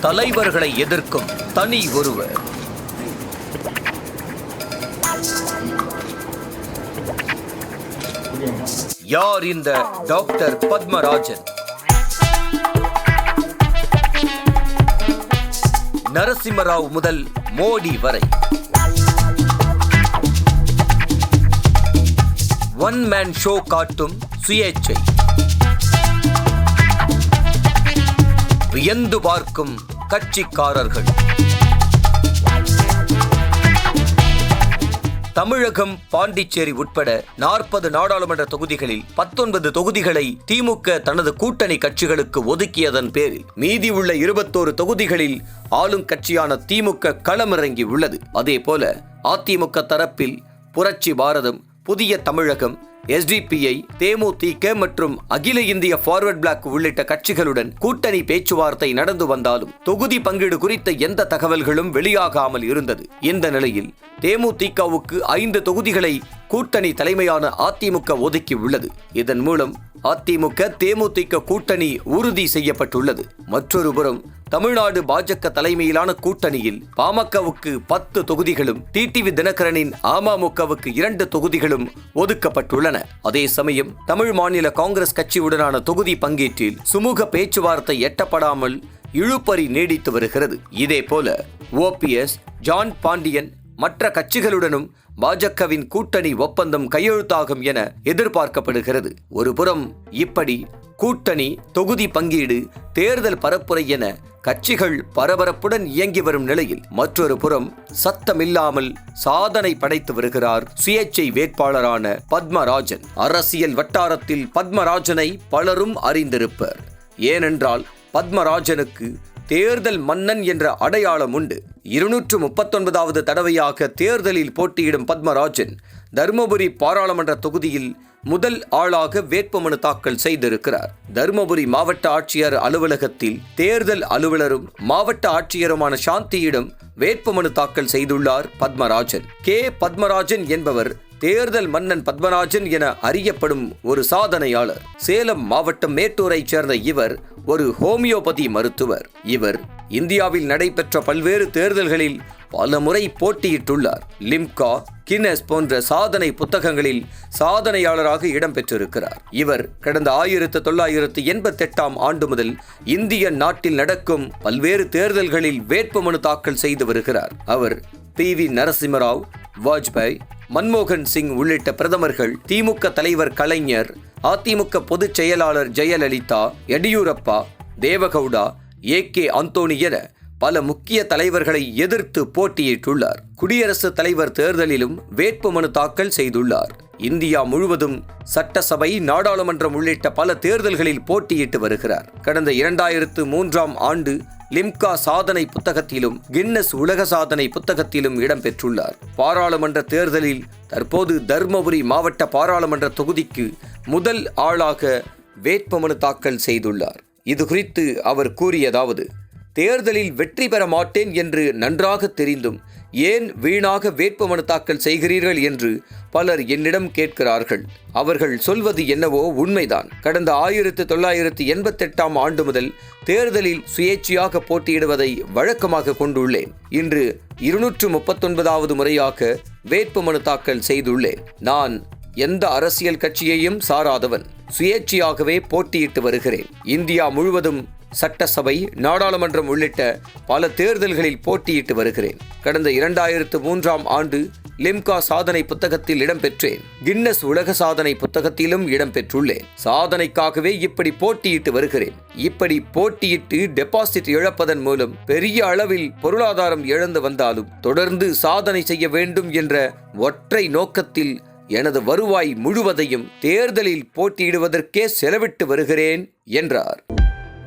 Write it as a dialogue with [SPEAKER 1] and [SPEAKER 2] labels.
[SPEAKER 1] தலைவர்களை எதிர்க்கும் தனி ஒருவர். யார் இந்த டாக்டர் பத்மராஜன்? நரசிம்மராவ் முதல் மோடி வரை. ஒன் மேன் ஷோ காட்டும் சுயேச்சை வியந்து பார்க்கும் கட்சிக்காரர்கள். தமிழகம் பாண்டிச்சேரி உட்பட நாற்பது நாடாளுமன்ற தொகுதிகளில் பத்தொன்பது தொகுதிகளை திமுக தனது கூட்டணி கட்சிகளுக்கு ஒதுக்கியதன் பேரில் மீதி உள்ள இருபத்தோரு தொகுதிகளில் ஆளும் கட்சியான திமுக களமிறங்கி உள்ளது அதேபோல அதிமுக தரப்பில் புரட்சி பாரதம் புதிய தமிழகம் எஸ்டிபிஐ தேமுதிக மற்றும் அகில இந்திய ஃபார்வர்ட் பிளாக் உள்ளிட்ட கட்சிகளுடன் கூட்டணி பேச்சுவார்த்தை நடந்து வந்தாலும் தொகுதி பங்கீடு குறித்த எந்த தகவல்களும் வெளியாகாமல் இருந்தது. இந்த நிலையில் தேமுதிகவுக்கு ஐந்து தொகுதிகளை கூட்டணி தலைமையான அதிமுக ஒதுக்கி உள்ளது. இதன் மூலம் அதிமுக தேமுதிக கூட்டணி உறுதி செய்யப்பட்டுள்ளது. மற்றொரு புறம் தமிழ்நாடு பாஜக தலைமையிலான கூட்டணியில் பாமகவுக்கு பத்து தொகுதிகளும் டிடிவி தினகரனின் அமமுகவுக்கு இரண்டு தொகுதிகளும் ஒதுக்கப்பட்டுள்ளன. அதே சமயம் தமிழ் மாநில காங்கிரஸ் கட்சியுடனான தொகுதி பங்கீட்டில் சுமூக பேச்சுவார்த்தை எட்டப்படாமல் இழுபறி நீடித்து வருகிறது. இதேபோல ஓபிஎஸ் ஜான் பாண்டியன் மற்ற கட்சிகளுடனும் பாஜகவின் கூட்டணி ஒப்பந்தம் கையெழுத்தாகும் என எதிர்பார்க்கப்படுகிறது. ஒருபுறம் இப்படி கூட்டணி தொகுதி பங்கீடு தேர்தல் பரப்புரை என கட்சிகள் பரபரப்புடன் இயங்கி வரும் நிலையில் மற்றொரு புறம் சத்தமில்லாமல் சாதனை படைத்து வருகிறார் சுயேச்சை வேட்பாளரான பத்மராஜன். அரசியல் வட்டாரத்தில் பத்மராஜனை பலரும் அறிந்திருப்பர். ஏனென்றால் பத்மராஜனுக்கு தேர்தல் மன்னன் என்ற அடையாளம் உண்டு. இருநூற்று முப்பத்தொன்பதாவது தடவையாக தேர்தலில் போட்டியிடும் பத்மராஜன் தருமபுரி பாராளுமன்ற தொகுதியில் முதல் ஆளாக வேட்புமனு தாக்கல் செய்திருக்கிறார். தருமபுரி மாவட்ட ஆட்சியர் அலுவலகத்தில் தேர்தல் அலுவலரும் மாவட்ட ஆட்சியருமான சாந்தியிடம் வேட்புமனு தாக்கல் செய்துள்ளார் பத்மராஜன். கே. பத்மராஜன் என்பவர் தேர்தல் மன்னன் பத்மராஜன் என அறியப்படும் ஒரு சாதனையாளர். சேலம் மாவட்டம் மேட்டூரைச் சேர்ந்த இவர் ஒரு ஹோமியோபதி மருத்துவர். இவர் இந்தியாவில் நடைபெற்ற பல்வேறு தேர்தல்களில் பல முறை போட்டியிட்டுள்ளார். லிம்கா கின்னஸ் போன்ற சாதனை புத்தகங்களில் சாதனையாளராக இடம்பெற்றிருக்கிறார். இவர் கடந்த ஆயிரத்து தொள்ளாயிரத்து எண்பத்தெட்டாம் ஆண்டு முதல் இந்திய நாட்டில் நடக்கும் பல்வேறு தேர்தல்களில் வேட்புமனு தாக்கல் செய்து வருகிறார். அவர் பி வி நரசிம்மராவ் வாஜ்பாய் மன்மோகன் சிங் உள்ளிட்ட பிரதமர்கள் திமுக தலைவர் கலைஞர் அதிமுக பொதுச் செயலாளர் ஜெயலலிதா எடியூரப்பா தேவகவுடா ஏ கே அந்தோணி என பல முக்கிய தலைவர்களை எதிர்த்து போட்டியிட்டுள்ளார். குடியரசுத் தலைவர் தேர்தலிலும் வேட்புமனு தாக்கல் செய்துள்ளார். இந்தியா முழுவதும் சட்டசபை நாடாளுமன்றம் உள்ளிட்ட பல தேர்தல்களில் போட்டியிட்டு வருகிறார். கடந்த இரண்டாயிரத்து மூன்றாம் ஆண்டு லிம்கா சாதனை புத்தகத்திலும் கின்னஸ் உலக சாதனை புத்தகத்திலும் இடம்பெற்றுள்ளார். பாராளுமன்ற தேர்தலில் தற்போது தர்மபுரி மாவட்ட பாராளுமன்ற தொகுதிக்கு முதல் ஆளாக வேட்புமனு தாக்கல் செய்துள்ளார். இது குறித்து அவர் கூறியதாவது தேர்தலில் வெற்றி பெற மாட்டேன் என்று நன்றாக தெரிந்தும் ஏன் வீணாக வேட்புமனு தாக்கல் செய்கிறீர்கள் என்று பலர் என்னிடம் கேட்கிறார்கள். அவர்கள் சொல்வது என்னவோ உண்மைதான். கடந்த ஆயிரத்து தொள்ளாயிரத்து எண்பத்தெட்டாம் ஆண்டு முதல் தேர்தலில் சுயேட்சையாக போட்டியிடுவதை வழக்கமாக கொண்டுள்ளேன். இன்று இருநூற்று முப்பத்தொன்பதாவது முறையாக வேட்புமனு தாக்கல் செய்துள்ளேன். நான் எந்த அரசியல் கட்சியையும் சாராதவன். சுயேட்சையாகவே போட்டியிட்டு வருகிறேன். இந்தியா முழுவதும் சட்டசபை நாடாளுமன்றம் உள்ளிட்ட பல தேர்தல்களில் போட்டியிட்டு வருகிறேன். கடந்த இரண்டாயிரத்து மூன்றாம் ஆண்டு லிம்கா சாதனை புத்தகத்தில் இடம்பெற்றேன். கின்னஸ் உலக சாதனை புத்தகத்திலும் இடம்பெற்றுள்ளேன். சாதனைக்காகவே இப்படி போட்டியிட்டு வருகிறேன். இப்படி போட்டியிட்டு டெபாசிட் இழப்பதன் மூலம் பெரிய அளவில் பொருளாதாரம் இழந்து வந்தாலும் தொடர்ந்து சாதனை செய்ய வேண்டும் என்ற ஒற்றை நோக்கத்தில் எனது வருவாய் முழுவதையும் தேர்தலில் போட்டியிடுவதற்கே செலவிட்டு வருகிறேன் என்றார்.